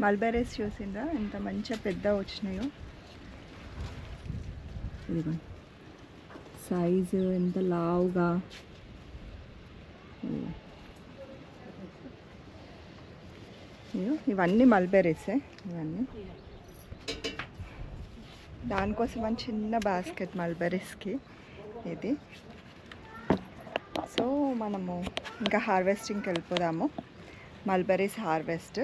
Mulberries చూసిందా ఎంత మంచిగా పెద్ద వచ్చినాయో. సైజు ఎంత లావుగా. ఇవన్నీ మల్బెరీసే ఇవన్నీ. దానికోసం అని చిన్న బాస్కెట్ మల్బెరీస్కి ఇది. సో మనము ఇంకా హార్వెస్టింగ్కి వెళ్ళిపోదాము. మల్బెరీస్ హార్వెస్ట్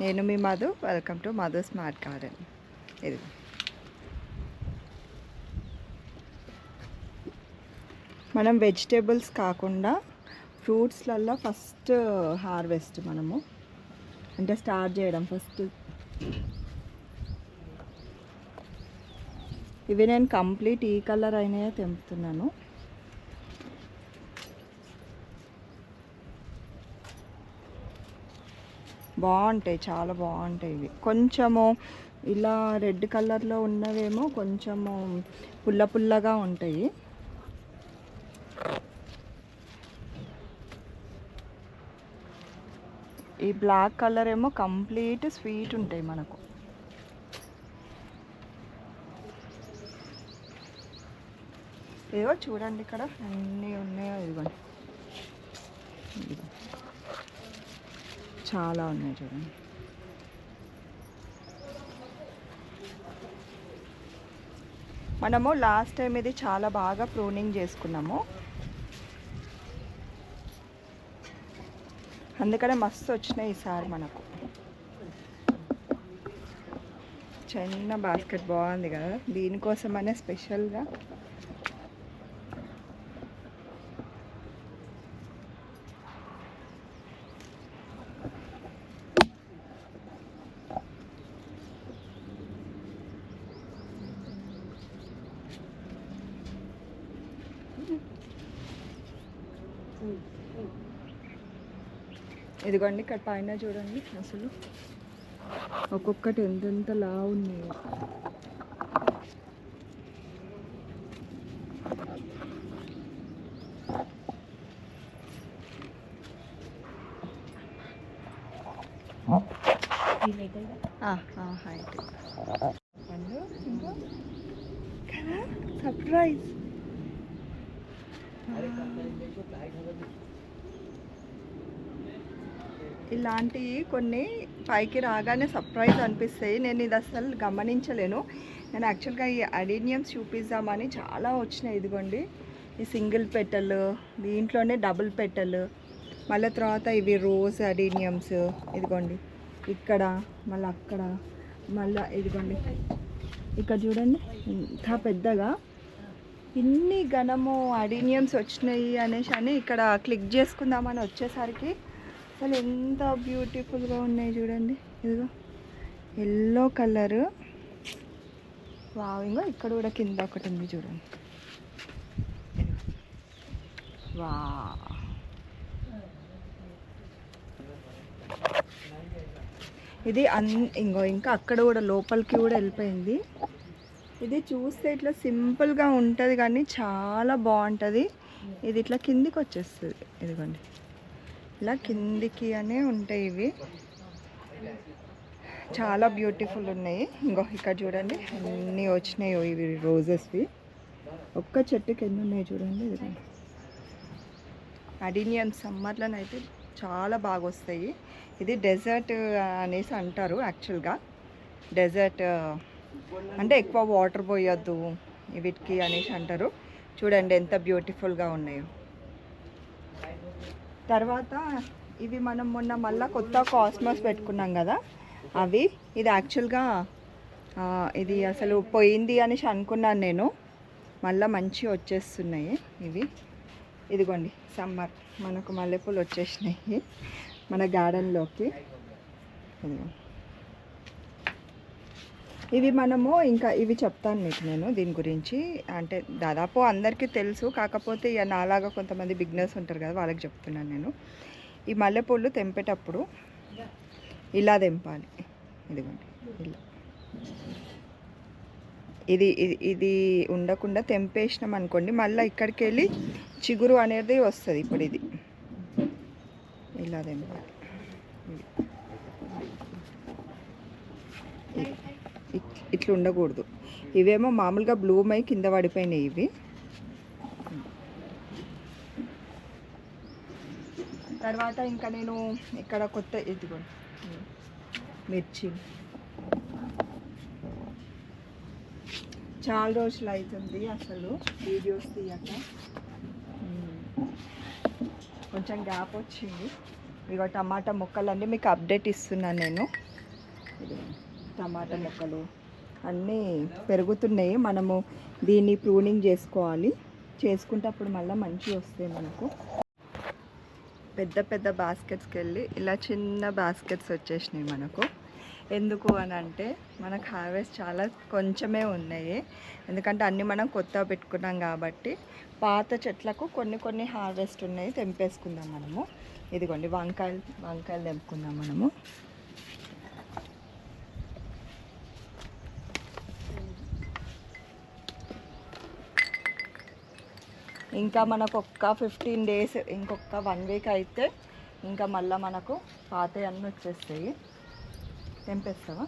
నేను మీ Madhu. Welcome to Madhu smart garden ఇది. మనం వెజిటేబుల్స్ కాకుండా ఫ్రూట్స్లల్లో ఫస్ట్ హార్వెస్ట్ మనము. అంటే స్టార్ట్ చేయడం ఫస్ట్ ఇవి నేను కంప్లీట్ ఈ కలర్ అయినాయే తెంపుతున్నాను. బాగుంటాయి చాలా బాగుంటాయి ఇవి. కొంచెము ఇలా రెడ్ కలర్లో ఉన్నవేమో కొంచెము పుల్ల పుల్లగా ఉంటాయి. ఈ బ్లాక్ కలర్ ఏమో కంప్లీట్ స్వీట్ ఉంటాయి మనకు. ఏవో చూడండి ఇక్కడ అన్నీ ఉన్నాయో ఇదిగోండి. ఇదిగో. చాలా ఉన్నాయి చూడండి. మనము లాస్ట్ టైం ఇది చాలా బాగా ప్రూనింగ్ చేసుకున్నాము. అందుకనే మస్తు వచ్చినాయి ఈసారి మనకు. చిన్న బాస్కెట్ బాగుంది కదా దీనికోసమనే స్పెషల్గా ఇదిగోండి ఇక్కడ పైన చూడండి అసలు. ఒక్కొక్కటి ఎంతెంత లా ఉన్నాయో హైట్ పండు ఇంకా కదా సర్ప్రైజ్ ఇలాంటివి కొన్ని పైకి రాగానే సర్ప్రైజ్ అనిపిస్తాయి. నేను ఇది అసలు గమనించలేను. నేను యాక్చువల్గా ఈ అడీనియమ్స్ చూపిద్దామని చాలా వచ్చినాయి. ఇదిగోండి. ఈ సింగిల్ పెట్టలు దీంట్లోనే డబుల్ పెట్టలు మళ్ళీ తర్వాత ఇవి రోజ్ అడీనియమ్స్ ఇదిగోండి. ఇక్కడ మళ్ళీ అక్కడ మళ్ళీ ఇదిగోండి. ఇక్కడ చూడండి ఇంత పెద్దగా ఇన్ని ఘనము అడీనియమ్స్ వచ్చినాయి అనేసి అని ఇక్కడ క్లిక్ చేసుకుందామని వచ్చేసరికి. అసలు ఎంత బ్యూటిఫుల్గా ఉన్నాయి చూడండి. ఇదిగో ఎల్లో కలర్ వావ్ ఇంకో ఇక్కడ కూడా కింద ఒకటి ఉంది చూడండి. వా ఇది అన్ ఇంకో ఇంకా అక్కడ కూడా లోపలికి కూడా వెళ్ళిపోయింది. ఇది చూస్తే ఇట్లా సింపుల్గా ఉంటుంది కానీ చాలా బాగుంటుంది. ఇది ఇట్లా కిందికి వచ్చేస్తుంది ఇదిగోండి. ఇలా కిందికి అనే ఉంటాయి ఇవి. చాలా బ్యూటిఫుల్ ఉన్నాయి. ఇంకో ఇక్కడ చూడండి. అన్నీ వచ్చినాయి ఇవి రోజెస్వి ఒక్క చెట్టుకి ఎన్ని ఉన్నాయి చూడండి. ఇదిగోండి. అడీనియన్ సమ్మర్లోనైతే చాలా బాగా వస్తాయి. ఇది డెజర్ట్ అనేసి అంటారు యాక్చువల్గా. డెజర్ట్ అంటే ఎక్కువ వాటర్ పోయొద్దు వీటికి అనేసి అంటారు. చూడండి ఎంత బ్యూటిఫుల్గా ఉన్నాయో. తర్వాత ఇవి మనం మొన్న మళ్ళీ కొత్త కాస్మోస్ పెట్టుకున్నాం కదా అవి. ఇది యాక్చువల్గా ఇది అసలు పోయింది అనేసి అనుకున్నాను నేను. మళ్ళీ మంచి వచ్చేస్తున్నాయి ఇవి. ఇదిగోండి సమ్మర్. మనకు మల్లెపూలు వచ్చేసినాయి. మన గార్డెన్లోకి. ఇదిగోండి ఇవి మనము ఇంకా ఇవి చెప్తాను మీకు నేను దీని గురించి. అంటే దాదాపు అందరికీ తెలుసు కాకపోతే ఇక నాలాగా కొంతమంది బిగ్నర్స్ ఉంటారు కదా వాళ్ళకి చెప్తున్నాను నేను. ఈ మల్లెపూలు తెంపేటప్పుడు ఇలా తెంపాలి. ఇదిగోండి ఇలా. ఇది ఇది ఇది ఉండకుండా తెంపేసినాం అనుకోండి మళ్ళీ ఇక్కడికి వెళ్ళి చిగురు అనేది వస్తుంది ఇప్పుడు ఇది. ఇలా తెంపాలి. ఇది. ఇట్లా ఉండకూడదు. ఇవేమో మామూలుగా బ్లూమ్ అయి కింద పడిపోయినాయి ఇవి. తర్వాత ఇంకా నేను ఇక్కడ కొత్త ఇదిగో మిర్చి. చాలా రోజులు అవుతుంది అసలు వీడియోస్ తీయక. కొంచెం గ్యాప్ వచ్చింది. ఇక టమాటా మొక్కలన్నీ మీకు అప్డేట్ ఇస్తున్నాను నేను. టమాటా మొక్కలు. అన్నీ పెరుగుతున్నాయి. మనము దీన్ని ప్రూనింగ్ చేసుకోవాలి. చేసుకుంటే అప్పుడు మళ్ళీ మంచిగా వస్తాయి మనకు. పెద్ద పెద్ద బాస్కెట్స్కి వెళ్ళి ఇలా చిన్న బాస్కెట్స్ వచ్చేసినాయి మనకు. ఎందుకు అని అంటే మనకు హార్వెస్ట్ చాలా కొంచెమే ఉన్నాయి. ఎందుకంటే అన్నీ మనం కొత్తగా పెట్టుకున్నాం కాబట్టి పాత చెట్లకు కొన్ని కొన్ని హార్వెస్ట్ ఉన్నాయి. తెంపేసుకుందాం మనము. ఇదిగోండి వంకాయలు వంకాయలు తెంపుకుందాం మనము. ఇంకా మనకు ఒక్క ఫిఫ్టీన్ డేస్ ఇంకొక వన్ వీక్ అయితే ఇంకా మళ్ళీ మనకు పాత అన్నీ వచ్చేస్తాయి. తెంపేస్తావా?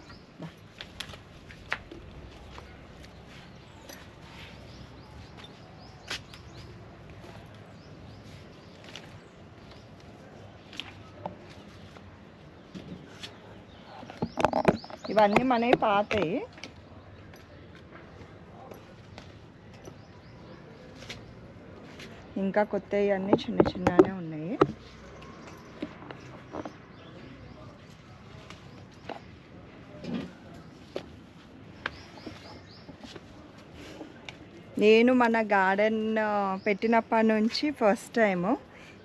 ఇవన్నీ మనవి పాతయి. ఇంకా కొత్తవి అన్నీ చిన్న చిన్ననే ఉన్నాయి. నేను మన గార్డెన్ పెట్టినప్పటి నుంచి ఫస్ట్ టైము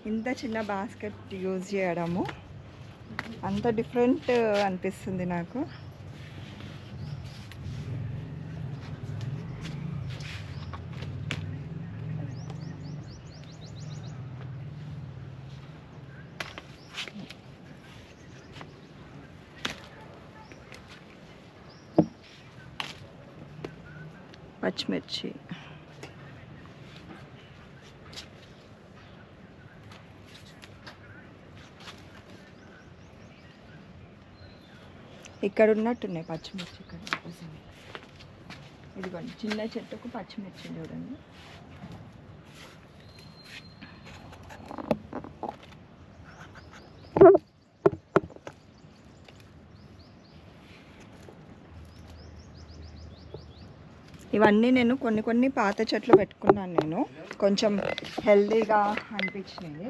ఇంత చిన్న బాస్కెట్ యూజ్ చేయడము. అంత డిఫరెంట్ అనిపిస్తుంది నాకు. పచ్చిమిర్చి. ఇక్కడ ఉన్నట్టున్నాయి పచ్చిమిర్చి ఇక్కడ. ఇదిగోండి చిన్న చెట్టుకు పచ్చిమిర్చి చూడండి. ఇవన్నీ నేను కొన్ని కొన్ని పాత చెట్లు పెట్టుకున్నాను నేను. కొంచెం హెల్దీగా అనిపించినవి.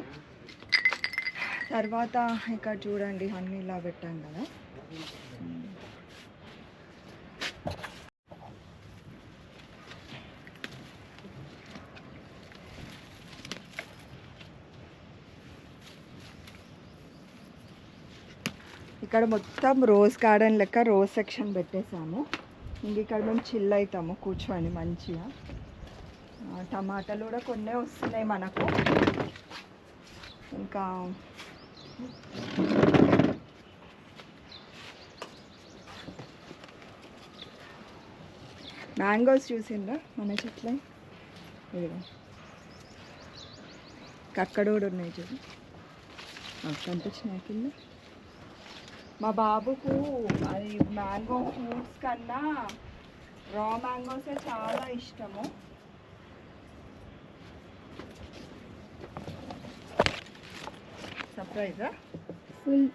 తర్వాత ఇక్కడ చూడండి అన్నీ ఇలా పెట్టాను కదా. ఇక్కడ మొత్తం రోజ్ గార్డెన్ లెక్క రోజ్ సెక్షన్ పెట్టేశాము. ఇంక ఇక్కడ మేము చిల్ అవుతాము కూర్చొని మంచిగా. టమాటాలు కూడా కొన్నే వస్తున్నాయి మనకు. ఇంకా మ్యాంగోస్ చూసిండ్రా మన చెట్ల? ఇదిగో. అక్కడ కూడా ఉన్నాయి చూడు. కనిపించినాయి కింద. మా బాబుకు అది మ్యాంగో ఫ్రూట్స్ కన్నా రా మ్యాంగోసే చాలా ఇష్టము. సర్ప్రైజా? ఫుల్.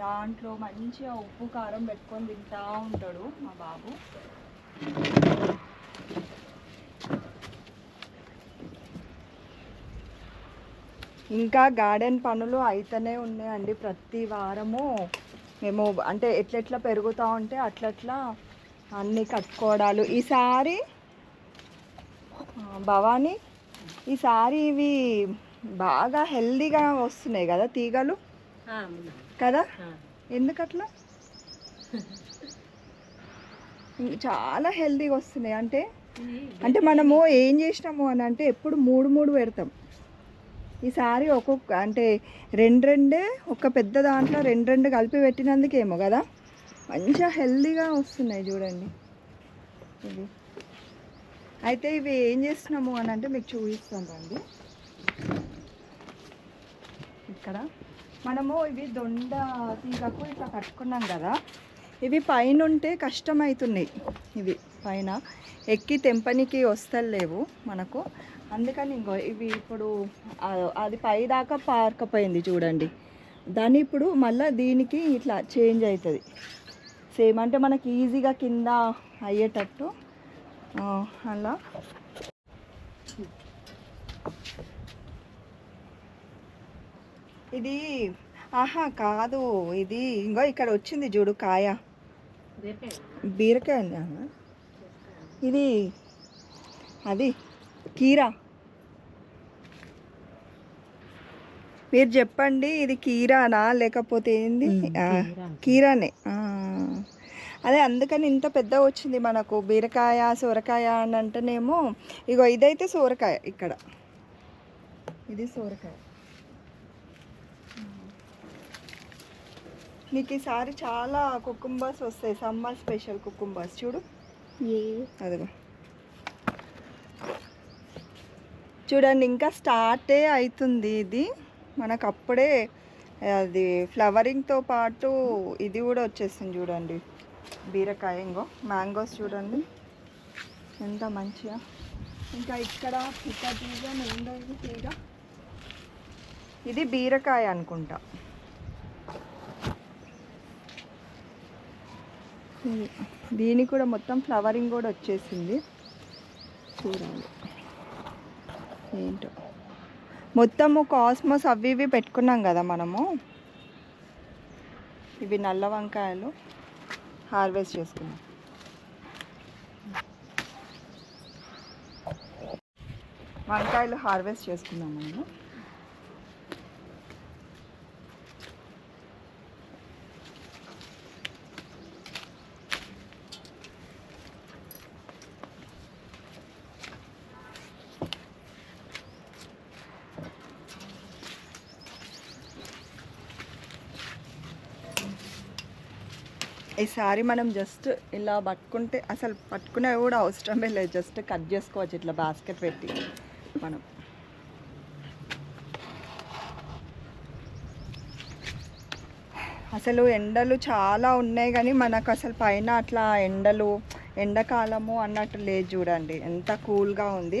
దాంట్లో మంచిగా ఉప్పు కారం పెట్టుకొని తింటా ఉంటాడు మా బాబు. ఇంకా గార్డెన్ పనులు అయితేనే ఉన్నాయండి. ప్రతి వారము మేము అంటే ఎట్లెట్లా పెరుగుతూ ఉంటే అట్లట్లా అన్నీ కట్టుకోవడాలు. ఈసారి భవానీ ఈసారి ఇవి బాగా హెల్దీగా వస్తున్నాయి కదా తీగలు? కదా? ఎందుకట్లా? చాలా హెల్దీగా వస్తున్నాయి. అంటే అంటే మనము ఏం చేసినాము అని అంటే ఎప్పుడు మూడు మూడు పెడతాం. ఈసారి ఒక్కొక్క అంటే రెండు రెండే ఒక పెద్ద దాంట్లో రెండు రెండు కలిపి పెట్టినందుకేమో కదా? మంచిగా హెల్దీగా వస్తున్నాయి చూడండి. ఇది అయితే ఇవి ఏం చేస్తున్నాము అని అంటే మీకు చూపిస్తాం రండి. ఇక్కడ మనము ఇవి దొండ తీగకు ఇట్లా కట్టుకున్నాం కదా? ఇవి పైన ఉంటే కష్టమవుతున్నాయి. ఇవి పైన ఎక్కి తెంపనికి వస్తలేవు మనకు. అందుకని ఇంకో ఇవి ఇప్పుడు అది పై దాకా పారకపోయింది చూడండి. దాన్ని ఇప్పుడు మళ్ళీ దీనికి ఇట్లా చేంజ్ అవుతుంది సేమ్ అంటే మనకి ఈజీగా కింద అయ్యేటట్టు అలా. ఇది ఆహా కాదు ఇది ఇంకో ఇక్కడ వచ్చింది చూడు కాయ. బీరకాయ అండి ఇది అది కీరా. మీరు చెప్పండి ఇది కీరానా? లేకపోతే ఏంది? కీరానే. అదే అందుకని ఇంత పెద్ద వచ్చింది మనకు. బీరకాయ సొరకాయ అని అంటేనేమో ఇగో ఇదైతే సొరకాయ ఇక్కడ. ఇది సొరకాయ. నీకు ఈసారి చాలా కుకుంబర్స్ వస్తాయి. Summer special cucumbers. చూడు. అదిగో. చూడండి ఇంకా స్టార్టే అవుతుంది ఇది. మనకు అప్పుడే అది ఫ్లవరింగ్తో పాటు ఇది కూడా వచ్చేసింది చూడండి. బీరకాయ ఇంకో మ్యాంగోస్ చూడండి. ఎంత మంచిగా. ఇంకా ఇక్కడ పిక్క తీగ నిండా ఇది తీగ? ఇది బీరకాయ అనుకుంటా. దీనికి కూడా మొత్తం ఫ్లవరింగ్ కూడా వచ్చేసింది. చూడాలి. ఏంటో. మొత్తము కాస్మోస్ అవి ఇవి పెట్టుకున్నాం కదా మనము. ఇవి నల్ల వంకాయలు హార్వెస్ట్ చేసుకున్నాం. వంకాయలు హార్వెస్ట్ చేసుకున్నాం మనము ఈసారి మనం జస్ట్ ఇలా పట్టుకుంటే అసలు పట్టుకునే కూడా అవసరమే లేదు. జస్ట్ కట్ చేసుకోవచ్చు ఇట్లా బాస్కెట్ పెట్టి మనం. అసలు ఎండలు చాలా ఉన్నాయి కానీ మనకు అసలు పైన అట్లా ఎండలు ఎండాకాలము అన్నట్టు లేదు చూడండి. ఎంత కూల్గా ఉంది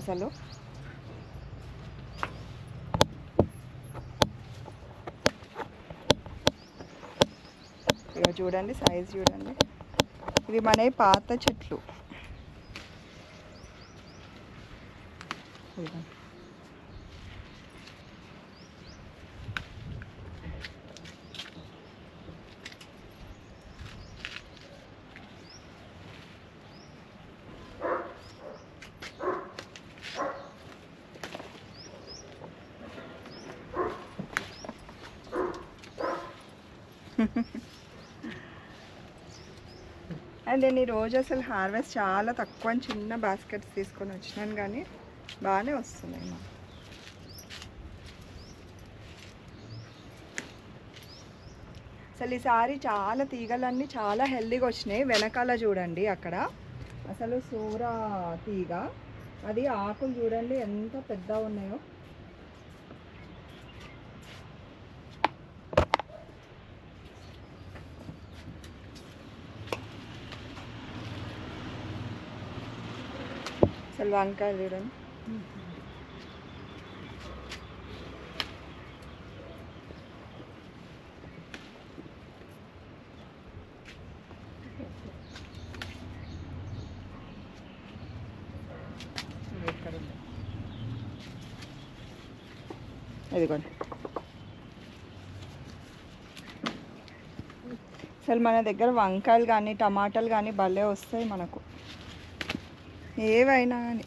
అసలు. చూడండి సైజ్ చూడండి ఇవి మన పాత చెట్లు ఇదిగో. అండ్ నేను ఈరోజు అసలు హార్వెస్ట్ చాలా తక్కువ చిన్న బాస్కెట్స్ తీసుకొని వచ్చినాను కానీ బాగానే వస్తున్నాయి మాకు అసలు ఈసారి చాలా తీగలన్నీ చాలా హెల్దీగా వచ్చినాయి. వెనకాల చూడండి అక్కడ. అసలు సూర తీగ. అది ఆకులు చూడండి ఎంత పెద్దగా ఉన్నాయో. అసలు వంకాయలు చూడండి ఇవి ఇక్కడ ఉన్నాయి. ఇదిగోండి అసలు మన దగ్గర వంకాయలు కానీ టమాటాలు కానీ భలే వస్తాయి మనకు ఏవైనా కానీ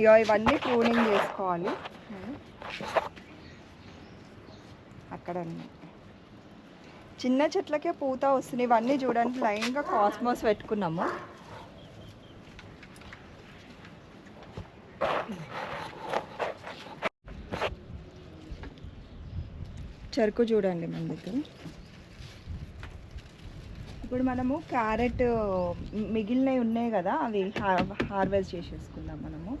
ఇక ఇవన్నీ ప్రూనింగ్ చేసుకోవాలి. అక్కడ చిన్న చెట్లకే పూత వస్తుంది. ఇవన్నీ చూడండి లైన్గా కాస్మోస్ పెట్టుకున్నాము. చెరుకు చూడండి మన దగ్గర. ఇప్పుడు మనము క్యారెట్ మిగిలినవి ఉన్నాయి కదా అవి హార్వెస్ట్ చేసేసుకుందాం మనము.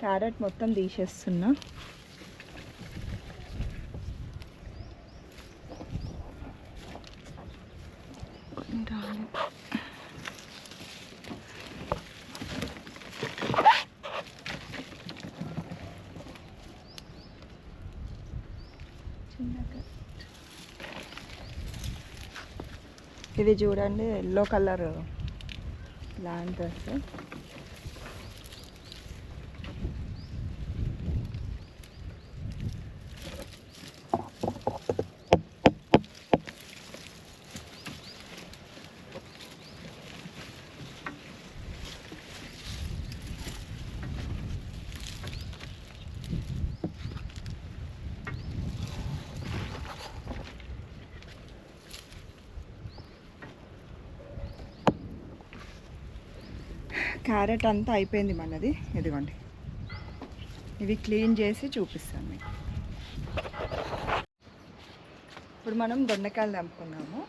క్యారెట్ మొత్తం తీసేస్తున్నా. రాలేదు ఇది చూడండి ఎల్లో కలర్. ప్లాంటర్స్ క్యారెట్ అంతా అయిపోయింది మనది. ఇదిగోండి. ఇవి క్లీన్ చేసి చూపిస్తాను మీకు. ఇప్పుడు మనం దొండకాయలు దంపుకున్నాము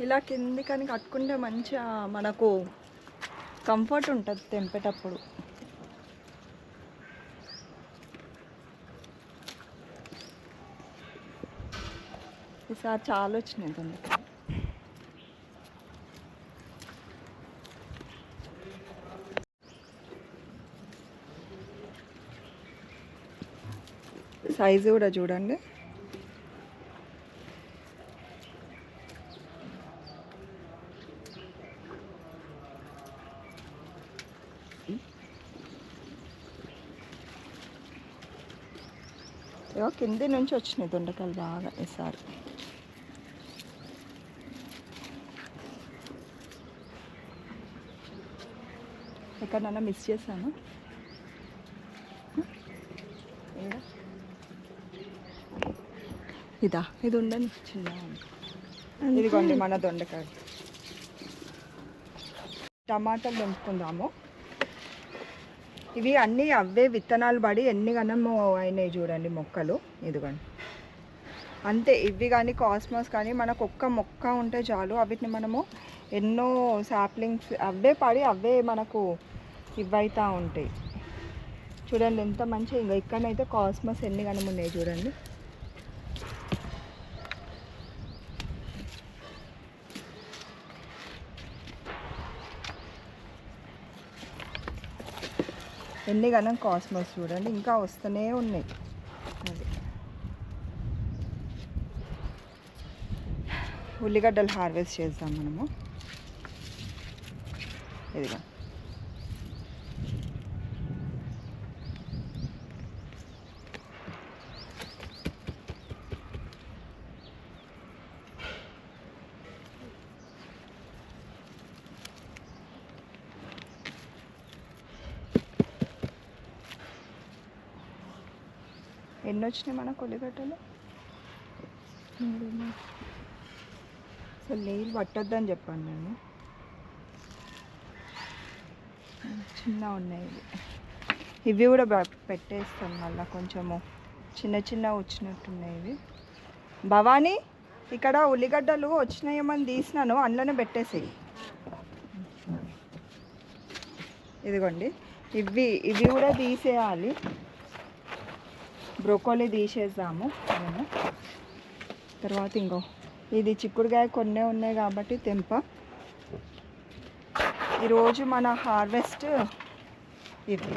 ఇలా కిందికని కట్టుకుంటే మంచిగా మనకు కంఫర్ట్ ఉంటుంది తెంపేటప్పుడు. ఈసారి చాలా వచ్చినాయి దొండకాయలు సైజు కూడా చూడండి. ఏవో కింది నుంచి వచ్చినాయి దొండకాయలు బాగా ఈసారి. ఎక్కడన్నా మిస్ చేశాను? ఇదా ఇది ఉండండి చిన్న ఇదిగోండి మన దొండకాయ టమాటాలు పెంచుకుందాము ఇవి అన్నీ అవే విత్తనాలు పడి ఎన్ని గనము అయినాయి చూడండి మొక్కలు. ఇదిగోండి. అంతే ఇవి కానీ కాస్మోస్ కానీ మనకు ఒక్క మొక్క ఉంటే చాలు. వీటిని మనము ఎన్నో సాప్లింగ్స్ అవే పడి అవే మనకు ఇవ్వైతా ఉంటాయి. చూడండి ఎంత మంచిగా ఇంకా ఇక్కడనైతే కాస్మస్ ఎన్ని గనం ఉన్నాయి చూడండి. ఎన్ని గనం కాస్మోస్ చూడండి ఇంకా వస్తూనే ఉన్నాయి. అది. ఉల్లిగడ్డలు హార్వెస్ట్ చేద్దాం మనము. ఇదిగా. ఎన్ని వచ్చినాయి మనకు ఉల్లిగడ్డలు సో నీళ్ళు పట్టొద్దని చెప్పాను నేను. చిన్న ఉన్నాయి ఇవి. ఇవి కూడా పెట్టేస్తాం మళ్ళీ కొంచెము. చిన్న చిన్న వచ్చినట్టున్నాయి ఇవి. భవానీ ఇక్కడ ఉల్లిగడ్డలు వచ్చినాయేమని తీసినాను అందులోనే పెట్టేసేయి. ఇదిగోండి. ఇవి ఇవి కూడా తీసేయాలి. బ్రోకోలీ తీసేద్దాము. మనము తర్వాత ఇంకో. ఇది చిక్కుడుకాయ కొన్నే ఉన్నాయి కాబట్టి తెంప. ఈరోజు మన హార్వెస్ట్ ఇది.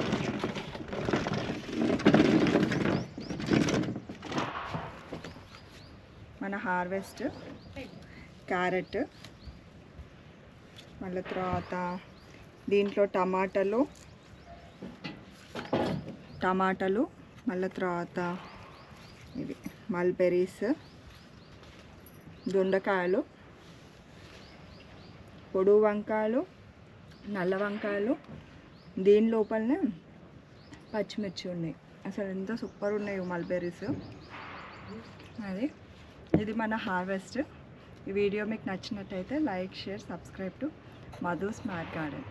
మన హార్వెస్ట్ క్యారెట్ మళ్ళీ తర్వాత దీంట్లో టమాటాలు టమాటాలు మళ్ళీ తర్వాత ఇవి మల్బెరీస్ దొండకాయలు పొడుగు వంకాయలు నల్ల వంకాయలు దీని లోపలనే పచ్చిమిర్చి ఉన్నాయి. అసలు ఎంత సూపర్ ఉన్నాయి మల్బెరీస్ అది ఇది మన హార్వెస్ట్ ఈ వీడియో మీకు నచ్చినట్టయితే like share subscribe to Madhu smart garden